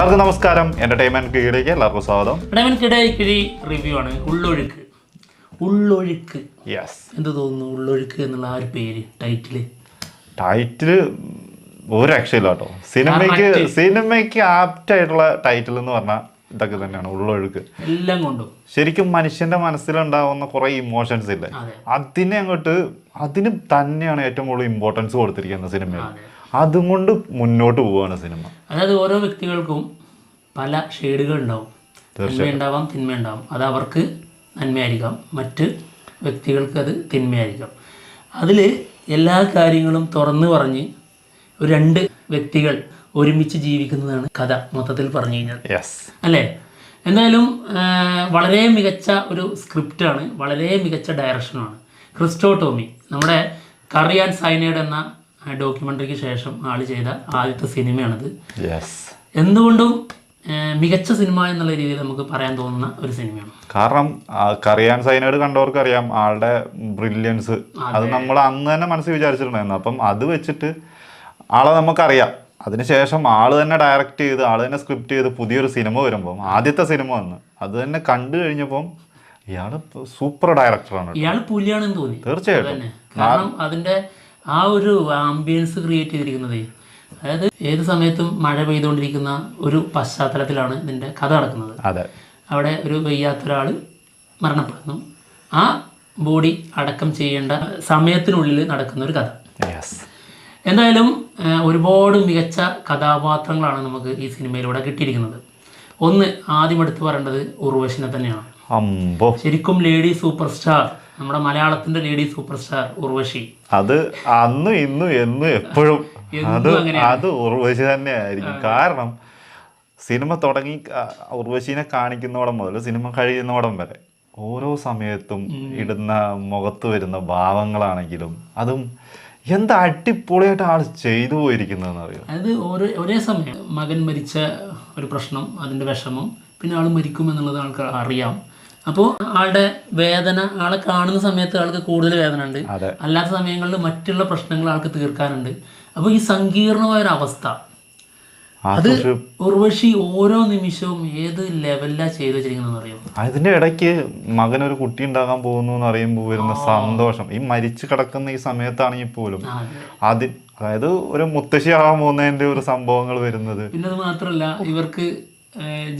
എല്ലാവർക്കും നമസ്കാരം. എന്റർടൈൻമെന്റ് കീഴിലേക്ക് എല്ലാവർക്കും സ്വാഗതം. റിവ്യൂ ആണ്. ഉള്ളൊഴുക്ക്. ഉള്ളൊഴുക്ക്. യെസ് എന്ത് തോന്നുന്നു ഉള്ളൊഴുക്ക് എന്നുള്ള ആ ഒരു പേര് ടൈറ്റിൽ ടൈറ്റിൽ ഒരു രക്ഷയില്ല കേട്ടോ. സിനിമയ്ക്ക് സിനിമയ്ക്ക് ആപ്റ്റ് ആയിട്ടുള്ള ടൈറ്റിൽ എന്ന് പറഞ്ഞാൽ ഇതൊക്കെ തന്നെയാണ് ഉള്ളൊഴുക്ക്. എല്ലാം കൊണ്ടും. ശരിക്കും മനുഷ്യന്റെ മനസ്സിലുണ്ടാവുന്ന കുറെ ഇമോഷൻസ് ഇല്ലേ? അതിനെ അങ്ങോട്ട് അതിന് തന്നെയാണ് ഏറ്റവും കൂടുതൽ ഇമ്പോർട്ടൻസ് കൊടുത്തിരിക്കുന്നത് സിനിമയിൽ. അതെ. കൊണ്ട് മുന്നോട്ട് പോവാണ് സിനിമ. അതായത് ഓരോ വ്യക്തികൾക്കും പല ഷെയ്ഡുകൾ ഉണ്ടാവും. തിന്മ ഉണ്ടാവും അത് അവർക്ക് നന്മയായിരിക്കാം. മറ്റ് വ്യക്തികൾക്ക് അത് തിന്മയായിരിക്കാം. അതിൽ എല്ലാ കാര്യങ്ങളും തുറന്നു പറഞ്ഞ് ഒരു രണ്ട് വ്യക്തികൾ ഒരുമിച്ച് ജീവിക്കുന്നതാണ് കഥ മൊത്തത്തിൽ പറഞ്ഞു കഴിഞ്ഞാൽ. അല്ലേ? എന്തായാലും വളരെ മികച്ച ഒരു സ്ക്രിപ്റ്റാണ് വളരെ മികച്ച ഡയറക്ഷനാണ് ക്രിസ്റ്റോ ടോമി നമ്മുടെ കറിയാൻ സൈനേഡ് എന്ന ഡോക്യുമെന്ററിക്ക് ശേഷം ആൾ ചെയ്ത ആദ്യത്തെ സിനിമയാണിത്. എന്തുകൊണ്ടും മികച്ച സിനിമ എന്നുള്ള രീതിയിൽ നമുക്ക് പറയാൻ തോന്നുന്ന ഒരു സിനിമയാണ്. കാരണം കറിയാൻ സൈനോട് കണ്ടവർക്ക് അറിയാം ആളുടെ ബ്രില്യൻസ് അത് നമ്മൾ അന്ന് തന്നെ മനസ്സിൽ വിചാരിച്ചിട്ടുണ്ടായിരുന്നു. അപ്പം അത് വെച്ചിട്ട് ആളെ നമുക്കറിയാം. അതിനുശേഷം ആൾ തന്നെ ഡയറക്റ്റ് ചെയ്ത് ആൾ തന്നെ സ്ക്രിപ്റ്റ് ചെയ്ത് പുതിയൊരു സിനിമ വരുമ്പം ആദ്യത്തെ സിനിമ വന്ന് അത് തന്നെ കണ്ടു കഴിഞ്ഞപ്പം ഇയാൾ സൂപ്പർ ഡയറക്ടറാണ് ഇയാൾ പുലിയാണെന്ന് തോന്നി. തീർച്ചയായിട്ടും. കാരണം അതിന്റെ ആ ഒരു ആംബിയൻസ് ക്രിയേറ്റ് ചെയ്തിരിക്കുന്നത്. അതായത് ഏത് സമയത്തും മഴ പെയ്തുകൊണ്ടിരിക്കുന്ന ഒരു പശ്ചാത്തലത്തിലാണ് ഇതിന്റെ കഥ നടക്കുന്നത്. അതെ. അവിടെ ഒരു വയ്യാത്ത ഒരാൾ മരണപ്പെടുന്നു. ആ ബോഡി അടക്കം ചെയ്യേണ്ട സമയത്തിനുള്ളിൽ നടക്കുന്ന ഒരു കഥ. എന്തായാലും ഒരുപാട് മികച്ച കഥാപാത്രങ്ങളാണ് നമുക്ക് ഈ സിനിമയിലൂടെ കിട്ടിയിരിക്കുന്നത്. ഒന്ന് ആദ്യം എടുത്തു പറയേണ്ടത് ഉർവശിനെ തന്നെയാണ്. ശരിക്കും ലേഡി സൂപ്പർ സ്റ്റാർ നമ്മുടെ മലയാളത്തിന്റെ ലേഡി സൂപ്പർ സ്റ്റാർ ഉർവശി. അത് അന്നും ഇന്നും എന്നും എപ്പോഴും അത് അത് ഉർവശി തന്നെ ആയിരിക്കും കാരണം സിനിമ തുടങ്ങി ഉർവശീനെ കാണിക്കുന്നോടം മുതൽ സിനിമ കഴിയുന്നോടം വരെ ഓരോ സമയത്തും ഇടുന്ന മുഖത്ത് വരുന്ന ഭാവങ്ങളാണെങ്കിലും അതും എന്താ അടിപൊളിയായിട്ട് ആൾ ചെയ്തു പോയിരിക്കുന്നതെന്ന് അറിയാം? അതായത് ഓരോ ഒരേ സമയം മകൻ മരിച്ച ഒരു പ്രശ്നം അതിന്റെ വിഷമം പിന്നെ ആൾ മരിക്കും എന്നുള്ളത് ആൾക്ക് അറിയാം. അപ്പോൾ ആളുടെ വേദന ആളെ കാണുന്ന സമയത്ത് ആൾക്ക് കൂടുതൽ വേദന ഉണ്ട്. അല്ലാത്ത സമയങ്ങളിൽ മറ്റുള്ള പ്രശ്നങ്ങൾ ആൾക്ക് തീർക്കാനുണ്ട്. അപ്പോൾ ഈ സങ്കീർണമായ ഒരു അവസ്ഥ. അത് ഒരു ഉർവശി ഓരോ നിമിഷവും ഏത് ലെവലിലാ ചെയ്തു വെച്ചിരിക്കുന്നതെന്ന് അറിയാം അതിന്റെ ഇടയ്ക്ക് മകനൊരു കുട്ടി ഉണ്ടാകാൻ പോകുന്നു എന്ന് അറിയുമ്പോൾ വരുന്ന സന്തോഷം. ഈ മരിച്ചു കിടക്കുന്ന ഈ സമയത്താണെങ്കിൽ പോലും അതി. അതായത് ഒരു മുത്തശ്ശിയാകാൻ പോകുന്നതിന്റെ ഒരു സംഭവങ്ങൾ വരുന്നത്. പിന്നെ അത് മാത്രമല്ല ഇവർക്ക്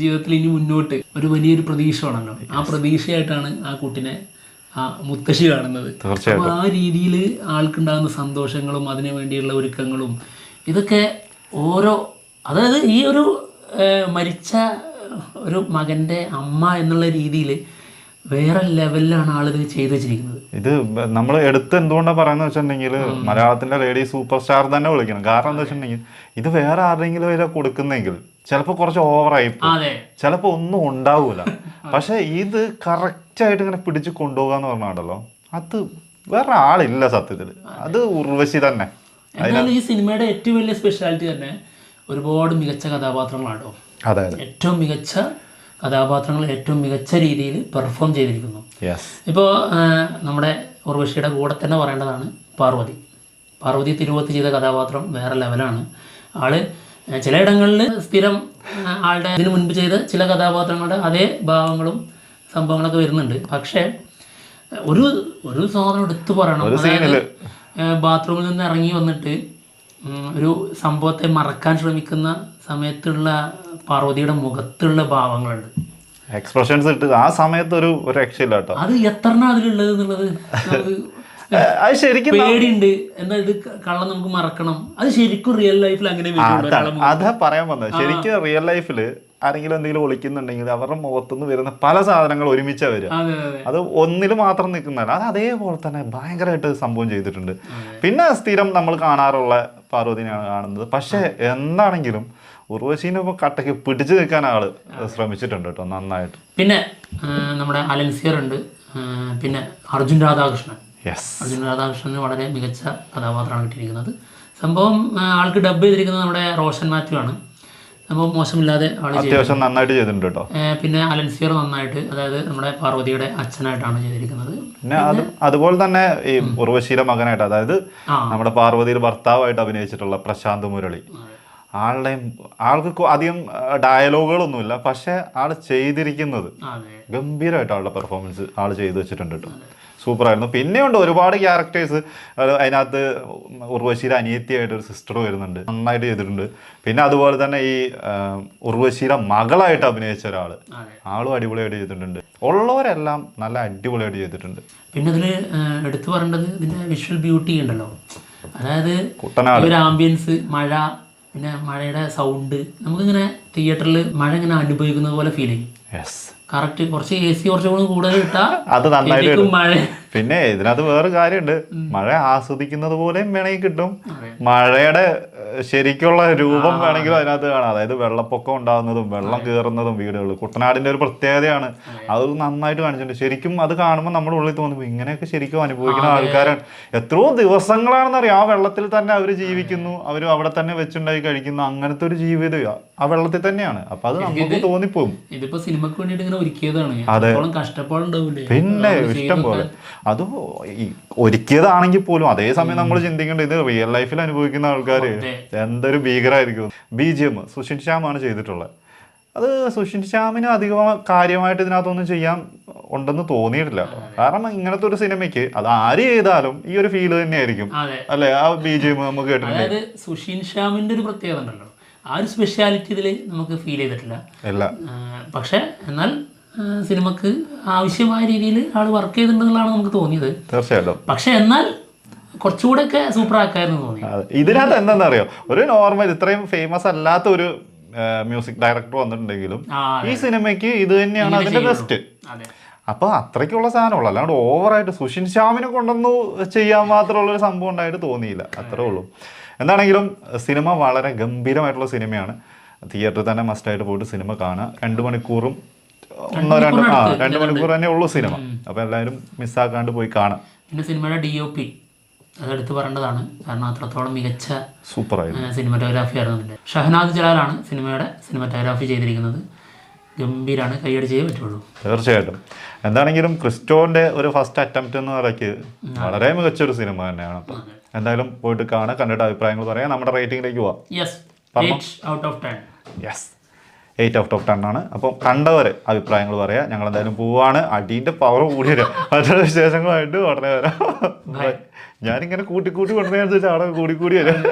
ജീവിതത്തിൽ ഇനി മുന്നോട്ട് ഒരു വലിയൊരു പ്രതീക്ഷ വേണമല്ലോ ആ പ്രതീക്ഷയായിട്ടാണ് ആ കുട്ടിനെ ആ മുത്തശ്ശി കാണുന്നത്. അപ്പോൾ ആ രീതിയിൽ ആൾക്കുണ്ടാകുന്ന സന്തോഷങ്ങളും അതിനു വേണ്ടിയുള്ള ഒരുക്കങ്ങളും ഇതൊക്കെ ഓരോ അതായത് ഈ ഒരു മരിച്ച ഒരു മകന്റെ അമ്മ എന്നുള്ള രീതിയിൽ വേറെ ലെവലിലാണ് ആളുകൾ ചെയ്തു വെച്ചിരിക്കുന്നത് ഇത് നമ്മൾ എടുത്ത് എന്തുകൊണ്ടാണ് പറയുന്നത് വെച്ചിട്ടുണ്ടെങ്കിൽ മലയാളത്തിന്റെ ലേഡി സൂപ്പർ സ്റ്റാർ തന്നെ വിളിക്കണം. കാരണം എന്താ വെച്ചിട്ടുണ്ടെങ്കിൽ ഇത് വേറെ ആരുടെങ്കിലും വരെ കൊടുക്കുന്നെങ്കിൽ ചിലപ്പോൾ കുറച്ച് ഓവറായി ചിലപ്പോൾ ഒന്നും ഉണ്ടാവൂല. പക്ഷെ ഇത് കറക്റ്റായിട്ട് ഇങ്ങനെ പിടിച്ച് കൊണ്ടുപോകുക എന്ന് പറഞ്ഞാണ്ടല്ലോ അത് വേറെ ആളില്ല സത്യത്തിൽ അത്. ഉർവശി തന്നെ. ഈ സിനിമയുടെ ഏറ്റവും വലിയ സ്പെഷ്യാലിറ്റി തന്നെ ഒരുപാട് മികച്ച കഥാപാത്രങ്ങളാണ് അതെ ഏറ്റവും മികച്ച കഥാപാത്രങ്ങൾ ഏറ്റവും മികച്ച രീതിയിൽ പെർഫോം ചെയ്തിരിക്കുന്നു. ഇപ്പോൾ നമ്മുടെ ഉർവശിയുടെ കൂടെ തന്നെ പറയേണ്ടതാണ് പാർവതി. പാർവതി തിരുവത്ത് ചെയ്ത കഥാപാത്രം വേറെ ലെവലാണ് ആൾ ചിലയിടങ്ങളിൽ സ്ഥിരം ആളുടെ ഇതിനു മുൻപ് ചെയ്ത ചില കഥാപാത്രങ്ങളുടെ അതേ ഭാവങ്ങളും സംഭവങ്ങളൊക്കെ വരുന്നുണ്ട്. പക്ഷേ ഒരു ഒരു സാധനം എടുത്തു പറയണം. അതായത് ബാത്റൂമിൽ നിന്ന് ഇറങ്ങി വന്നിട്ട് ഒരു സംഭവത്തെ മറക്കാൻ ശ്രമിക്കുന്ന സമയത്തുള്ള പാർവതിയുടെ മുഖത്തുള്ള ഭാവങ്ങളുണ്ട്. എക്സ്പ്രഷൻസ് ഇട്ട് ആ സമയത്ത് ഒരു രക്ഷയില്ല കേട്ടോ. അത് എത്ര അതിലുള്ളത് എന്നുള്ളത് അത് ശരിക്കും പേടിയുണ്ട്. എന്താ ഇത് കള്ളം നമുക്ക് മറക്കണം. അത് ശരിക്കും റിയൽ ലൈഫിൽ അങ്ങനെ അതാ പറയാൻ വന്നത് ശരിക്കും റിയൽ ലൈഫിൽ ആരെങ്കിലും എന്തെങ്കിലും ഒളിക്കുന്നുണ്ടെങ്കിൽ അവരുടെ മുഖത്തുനിന്ന് വരുന്ന പല സാധനങ്ങൾ ഒരുമിച്ച് വരും അതെ ഒന്നിൽ മാത്രം നിൽക്കുന്നതല്ല. അത് അതേപോലെ തന്നെ ഭയങ്കരമായിട്ട് സംഭവം ചെയ്തിട്ടുണ്ട്. പിന്നെ സ്ഥിരം നമ്മൾ കാണാറുള്ള പാർവതിനെയാണ് കാണുന്നത്. പക്ഷേ എന്താണെങ്കിലും ഉർവശീനെ ഇപ്പൊ കട്ടയ്ക്ക് പിടിച്ചു നിൽക്കാൻ ആൾ ശ്രമിച്ചിട്ടുണ്ട് കേട്ടോ നന്നായിട്ട്. പിന്നെ നമ്മുടെ അലൻസിയർ ഉണ്ട്. പിന്നെ അർജുൻ രാധാകൃഷ്ണൻ. അർജുൻ രാധാകൃഷ്ണന് വളരെ മികച്ച കഥാപാത്രമാണ് കിട്ടിയിരിക്കുന്നത്. സംഭവം ആൾക്ക് ഡബ് ചെയ്തിരിക്കുന്നത് നമ്മുടെ റോഷൻ മാത്യു ആണ്. സംഭവം മോശമില്ലാതെ ആൾ അത്യാവശ്യം നന്നായിട്ട് ചെയ്തിട്ടുണ്ട് കേട്ടോ. പിന്നെ അലൻസിയർ നന്നായിട്ട് അതായത് നമ്മുടെ പാർവതിയുടെ അച്ഛനായിട്ടാണ് ചെയ്തിരിക്കുന്നത്. പിന്നെ അത് അതുപോലെ തന്നെ ഈ ഉർവശീല മകനായിട്ട് അതായത് നമ്മുടെ പാർവതിയുടെ ഭർത്താവായിട്ട് അഭിനയിച്ചിട്ടുള്ള പ്രശാന്ത് മുരളി. ആളുടെയും ആൾക്ക് അധികം ഡയലോഗുകളൊന്നുമില്ല. പക്ഷെ ആൾ ചെയ്തിരിക്കുന്നത് ഗംഭീരമായിട്ട് ആളുടെ പെർഫോമൻസ് ആൾ ചെയ്തു വെച്ചിട്ടുണ്ട് കേട്ടോ. സൂപ്പറായിരുന്നു. പിന്നെയുണ്ട് ഒരുപാട് ക്യാരക്ടേഴ്സ് അതിനകത്ത് ഉർവശീല അനിയത്തിയായിട്ട് ഒരു സിസ്റ്റർ വരുന്നുണ്ട്. നന്നായിട്ട് ചെയ്തിട്ടുണ്ട്. പിന്നെ അതുപോലെ തന്നെ ഈ ഉർവശീല മകളായിട്ട് അഭിനയിച്ച ഒരാൾ ആളും അടിപൊളിയായിട്ട് ചെയ്തിട്ടുണ്ട്. ഉള്ളവരെല്ലാം നല്ല അടിപൊളിയായിട്ട് ചെയ്തിട്ടുണ്ട്. പിന്നെ ഇതിൽ എടുത്തു പറയേണ്ടത് ഇതിന്റെ വിഷ്വൽ ബ്യൂട്ടി ഉണ്ടല്ലോ. അതായത് കുട്ടനാട്. ഒരു ആംബിയൻസ് മഴ പിന്നെ മഴയുടെ സൗണ്ട് നമുക്കിങ്ങനെ തിയേറ്ററിൽ മഴ ഇങ്ങനെ അനുഭവിക്കുന്നത് പോലെ ഫീൽ ചെയ്യും കറക്റ്റ് കുറച്ച് എ സി കുറച്ചും കൂടി കൂടുതൽ കിട്ടാൽ അത് നന്നായിട്ട് മഴ പിന്നെ ഇതിനകത്ത് വേറെ കാര്യമുണ്ട്. മഴ ആസ്വദിക്കുന്നത് പോലെയും വേണമെങ്കിൽ കിട്ടും. മഴയുടെ ശരിക്കുള്ള രൂപം വേണമെങ്കിലും അതിനകത്ത് കാണാം. അതായത് വെള്ളപ്പൊക്കം ഉണ്ടാകുന്നതും വെള്ളം കയറുന്നതും വീടുകൾ കുട്ടനാടിന്റെ ഒരു പ്രത്യേകതയാണ്. അത്. നന്നായിട്ട് കാണിച്ചിട്ടുണ്ട്. ശരിക്കും അത് കാണുമ്പോൾ നമ്മുടെ ഉള്ളിൽ തോന്നുമ്പോൾ ഇങ്ങനെയൊക്കെ ശരിക്കും അനുഭവിക്കുന്ന ആൾക്കാരാണ്. എത്രയോ ദിവസങ്ങളാണെന്നറിയാം. ആ വെള്ളത്തിൽ തന്നെ അവർ ജീവിക്കുന്നു. അവർ അവിടെ തന്നെ വെച്ചുണ്ടായി കഴിക്കുന്നു. അങ്ങനത്തെ ഒരു ജീവിതം ആ വെള്ളത്തിൽ തന്നെയാണ്. അപ്പൊ അത് നമുക്ക് തോന്നിപ്പോകും ഇതിപ്പോ സിനിമക്ക് വേണ്ടിയിട്ട് ഇങ്ങനെ ഒരുക്കിയതാണ്. പിന്നെ ഇഷ്ടം പോലെ. അത് ഈ ഒരുക്കിയതാണെങ്കിൽ പോലും അതേ അതേസമയം നമ്മൾ ചിന്തിക്കേണ്ടത് ഇത് റിയൽ ലൈഫിൽ അനുഭവിക്കുന്ന ആൾക്കാർ എന്തൊരു ഭീകരമായിരിക്കും ബി ജി എം സുഷിൻ ശ്യാമാണ് ചെയ്തിട്ടുള്ളത്. അത് സുഷിൻ ശ്യാമിന് അധികം കാര്യമായിട്ട് ഇതിനകത്തൊന്നും ചെയ്യാൻ ഉണ്ടെന്ന് തോന്നിയിട്ടില്ല കാരണം ഇങ്ങനത്തെ ഒരു സിനിമയ്ക്ക് അത് ആര് ചെയ്താലും ഈ ഒരു ഫീൽ തന്നെയായിരിക്കും. അല്ലെ? ആ ബി ജി എം നമുക്ക് കേട്ടിട്ടുണ്ട്. സുഷിൻ ശ്യാമിന്റെ ഒരു പ്രത്യേകത ഉണ്ടല്ലോ. ആ ഒരു സ്പെഷ്യാലിറ്റി ഇതിൽ നമുക്ക് ഫീൽ ചെയ്തിട്ടില്ല. പക്ഷെ എന്നാൽ സിനിമക്ക് ആവശ്യമായ രീതിയിൽ ആൾ വർക്ക് ചെയ്തിട്ടുണ്ടെന്നുള്ളതാണ് നമുക്ക് തോന്നിയത്. തീർച്ചയായിട്ടും. പക്ഷെ എന്നാൽ കുറച്ചുകൂടെ ഒക്കെ സൂപ്പർ ആക്കായിരുന്നു തോന്നി. ഇതിനകത്ത് എന്താണെന്നറിയോ? ഒരു നോർമൽ ഇത്രയും ഫേമസ് അല്ലാത്ത ഒരു മ്യൂസിക് ഡയറക്ടർ വന്നിട്ടുണ്ടെങ്കിലും ഈ സിനിമയ്ക്ക് ഇത് തന്നെയാണ് അതിന്റെ ബെസ്റ്റ് അപ്പൊ അത്രയ്ക്കുള്ള സാധനമുള്ളൂ. അല്ലാണ്ട് ഓവറായിട്ട് സുഷിൻ ശ്യാമിനെ കൊണ്ടൊന്നും ചെയ്യാൻ മാത്രമുള്ള ഒരു സംഭവം ഉണ്ടായിട്ട് തോന്നിയില്ല. അത്രേ ഉള്ളൂ. എന്താണെങ്കിലും സിനിമ വളരെ ഗംഭീരമായിട്ടുള്ള സിനിമയാണ്. തിയേറ്ററിൽ തന്നെ മസ്റ്റായിട്ട് പോയിട്ട് സിനിമ കാണുക. രണ്ട് മണിക്കൂറും ഒന്നോ രണ്ടോ ആ രണ്ട് മണിക്കൂർ തന്നെ ഉള്ളൂ സിനിമ. അപ്പൊ എല്ലാവരും മിസ്സാക്കാണ്ട് പോയി കാണാം. പിന്നെ സിനിമയുടെ ഡി ഒ പി അത് എടുത്തു പറയേണ്ടതാണ്. കാരണം അത്രത്തോളം മികച്ച സൂപ്പറായിരുന്നു സിനിമറ്റോഗ്രാഫി ആയിരുന്നു ഷഹനാദ് ജലാലാണ് സിനിമയുടെ സിനിമറ്റോഗ്രാഫി ചെയ്തിരിക്കുന്നത്. ഗംഭീരാണ്. കൈയടിച്ചേ പറ്റുള്ളൂ. തീർച്ചയായിട്ടും. എന്താണെങ്കിലും ക്രിസ്റ്റോന്റെ ഒരു ഫസ്റ്റ് അറ്റംപ്റ്റ് എന്ന് പറയുക വളരെ മികച്ചൊരു സിനിമ തന്നെയാണ്. അപ്പം എന്തായാലും പോയിട്ട് കാണാം കണ്ടിട്ട് അഭിപ്രായങ്ങൾ പറയാം. നമ്മുടെ റേറ്റിംഗിലേക്ക് പോവാം. Yes out of ten yes eight out of ten ആണ്. അപ്പം കണ്ടവർ അഭിപ്രായങ്ങൾ പറയാം. ഞങ്ങൾ എന്തായാലും പോവാണ്. അടീന്റെ പവർ കൂടി വരാം. മറ്റുള്ള വിശേഷങ്ങളായിട്ട് ഉടനെ വരാം. ഞാനിങ്ങനെ കൂട്ടി കൂട്ടി കൊണ്ടുവരുന്ന അവിടെ കൂടി കൂടി വരാം.